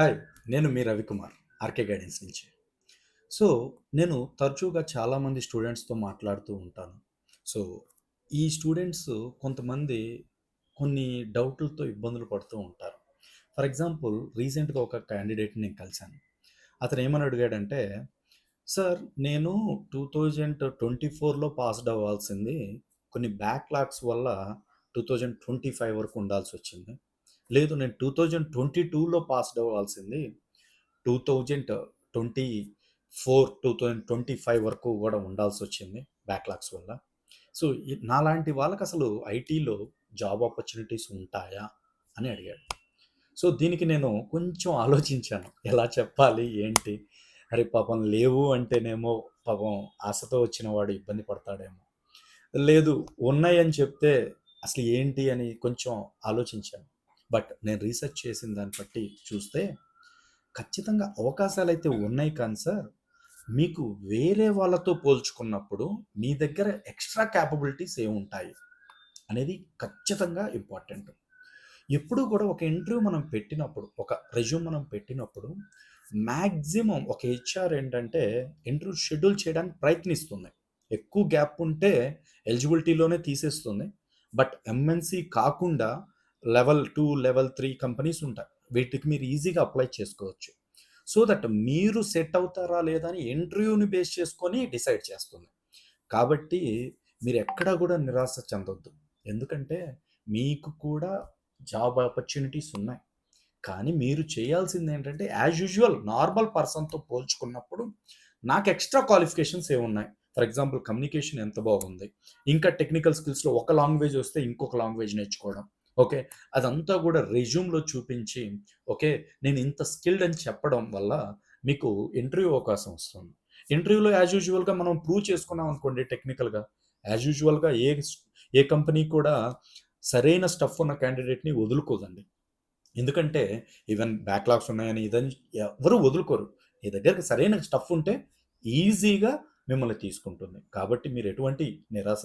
Hi నేను మీ Ravikumar RK guidance నుంచి. సో నేను తరచుగా చాలామంది స్టూడెంట్స్తో మాట్లాడుతూ ఉంటాను. సో ఈ స్టూడెంట్స్ కొంతమంది కొన్ని డౌట్లతో ఇబ్బందులు పడుతూ ఉంటారు. ఫర్ ఎగ్జాంపుల్ రీసెంట్గా ఒక క్యాండిడేట్ని నేను కలిశాను. అతను ఏమని అడిగాడంటే సార్ నేను టూ థౌజండ్ ట్వంటీ ఫోర్లో పాస్డ్ అవ్వాల్సింది కొన్ని బ్యాక్లాగ్స్ వల్ల టూ థౌజండ్ ట్వంటీ ఫైవ్ వరకు ఉండాల్సి వచ్చింది. లేదు నేను టూ థౌజండ్ ట్వంటీ టూలో పాస్డ్ అవ్వాల్సింది. Two thousand twenty four two thousand twenty five వరకు కూడా ఉండాల్సి వచ్చింది బ్యాక్లాగ్స్ వల్ల. సో నాలాంటి వాళ్ళకి అసలు ఐటీలో జాబ్ ఆపర్చునిటీస్ ఉంటాయా అని అడిగాడు. సో దీనికి నేను కొంచెం ఆలోచించాను. ఎలా చెప్పాలి ఏంటి? అరే పాపం లేవు అంటేనేమో పాపం ఆశతో వచ్చిన వాడు ఇబ్బంది పడతాడేమో. లేదు ఉన్నాయని చెప్తే అసలు ఏంటి అని కొంచెం ఆలోచించాను. బట్ నేను రీసెర్చ్ చేసిన దాన్ని బట్టి చూస్తే ఖచ్చితంగా అవకాశాలు అయితే ఉన్నాయి కానీ సార్ మీకు వేరే వాళ్ళతో పోల్చుకున్నప్పుడు మీ దగ్గర ఎక్స్ట్రా క్యాపబిలిటీస్ ఏముంటాయి అనేది ఖచ్చితంగా ఇంపార్టెంట్. ఎప్పుడు కూడా ఒక ఇంటర్వ్యూ మనం పెట్టినప్పుడు ఒక రెజ్యూమ్ మనం పెట్టినప్పుడు మ్యాక్సిమం ఒక హెచ్ఆర్ ఏంటంటే ఇంటర్వ్యూ షెడ్యూల్ చేయడానికి ప్రయత్నిస్తుంది. ఎక్కువ గ్యాప్ ఉంటే ఎలిజిబిలిటీలోనే తీసేస్తుంది. బట్ ఎంఎన్సి కాకుండా level two level three companies ఉంటాయి. వీటికి మీరు ఈజీగా అప్లై చేసుకోవచ్చు. సో దట్ మీరు సెట్ అవుతారా లేదా అని ఇంటర్వ్యూని బేస్ చేసుకొని డిసైడ్ చేస్తుంది. కాబట్టి మీరు ఎక్కడా కూడా నిరాశ చెందొద్దు. ఎందుకంటే మీకు కూడా జాబ్ ఆపర్చునిటీస్ ఉన్నాయి. కానీ మీరు చేయాల్సింది ఏంటంటే యాజ్ యూజువల్ నార్మల్ పర్సన్తో పోల్చుకున్నప్పుడు నాకు ఎక్స్ట్రా క్వాలిఫికేషన్స్ ఏమున్నాయి ఫర్ ఎగ్జాంపుల్ కమ్యూనికేషన్ ఎంత బాగుంది? ఇంకా టెక్నికల్ స్కిల్స్లో ఒక లాంగ్వేజ్ వస్తే ఇంకొక లాంగ్వేజ్ నేర్చుకోవడం. ఓకే. అదంతా కూడా రెజ్యూమ్లో చూపించి ఓకే నేను ఇంత స్కిల్డ్ అని చెప్పడం వల్ల మీకు ఇంటర్వ్యూ అవకాశం వస్తుంది. ఇంటర్వ్యూలో యాజ్ యూజువల్గా మనం ప్రూవ్ చేసుకున్నాం అనుకోండి టెక్నికల్గా. యాజ్ యూజువల్గా ఏ ఏ కంపెనీ కూడా సరైన స్టఫ్ ఉన్న క్యాండిడేట్ని వదులుకోదండి. ఎందుకంటే ఈవెన్ బ్యాక్లాగ్స్ ఉన్నాయని ఇదని ఎవరు వదులుకోరు. మీ దగ్గరకు సరైన స్టఫ్ ఉంటే ఈజీగా మిమ్మల్ని తీసుకుంటుంది. కాబట్టి మీరు ఎటువంటి నిరాశ